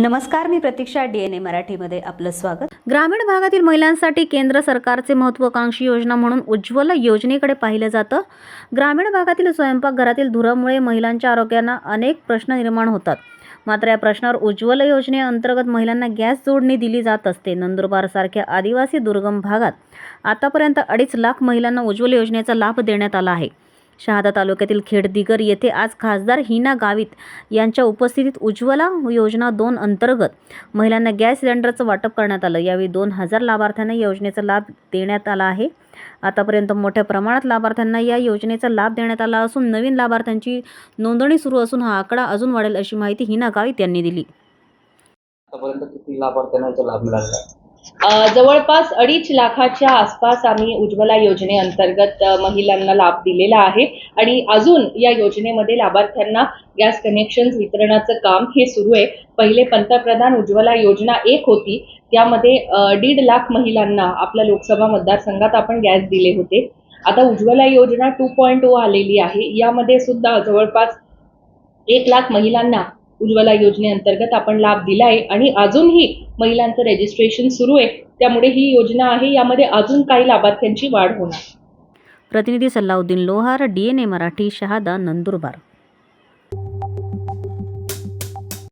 नमस्कार मी प्रतीक्षा D N ए मराठीमध्ये आपलं स्वागत. ग्रामीण भागातील महिलांसाठी केंद्र सरकारचे महत्त्वाकांक्षी योजना म्हणून उज्ज्वला योजनेकडे पाहिलं जातं. ग्रामीण भागातील स्वयंपाकघरातील धुरामुळे महिलांच्या आरोग्यांना अनेक प्रश्न निर्माण होतात. मात्र या प्रश्नावर उज्ज्वल योजनेअंतर्गत महिलांना गॅस जोडणी दिली जात असते. नंदुरबारसारख्या आदिवासी दुर्गम भागात आतापर्यंत अडीच लाख महिलांना उज्ज्वल योजनेचा लाभ देण्यात आला आहे. शहादा तालुक्यातील खेडदिगर येथे आज खासदार हिना गावित यांच्या उपस्थितीत उज्ज्वला योजना दोन अंतर्गत महिलांना गॅस सिलेंडरचं वाटप करण्यात आलं. यावेळी दोन हजार लाभार्थ्यांना या योजनेचा लाभ देण्यात आला आहे. आतापर्यंत मोठ्या प्रमाणात लाभार्थ्यांना या योजनेचा लाभ देण्यात आला असून नवीन लाभार्थ्यांची नोंदणी सुरू असून हा आकडा अजून वाढेल अशी माहिती हिना गावित यांनी दिली. आतापर्यंत किती लाभार्थ्यांना लाभ मिळाला जवळपास अडीच लाखाच्या आसपास आम्ही उज्ज्वला योजनेअंतर्गत महिलांना लाभ दिलेला आहे. आणि अजून या योजनेमध्ये लाभार्थ्यांना गॅस कनेक्शन वितरणाचं काम हे सुरू आहे. पहिले पंतप्रधान उज्ज्वला योजना एक होती. त्यामध्ये दीड लाख महिलांना आपल्या लोकसभा मतदारसंघात आपण गॅस दिले होते. आता उज्ज्वला योजना टू पॉईंट ओ आलेली आहे. यामध्ये सुद्धा जवळपास एक लाख महिलांना उज्ज्वला योजनेअंतर्गत आपण लाभ दिला आहे आणि अजूनही महिलांचं रजिस्ट्रेशन सुरू आहे. त्यामुळे ही योजना आहे. यामध्ये अजून काही लाभार्थ्यांची वाढ होणार. प्रतिनिधी Salauddin Lohar D N A Marathi Shahada Nandurbar.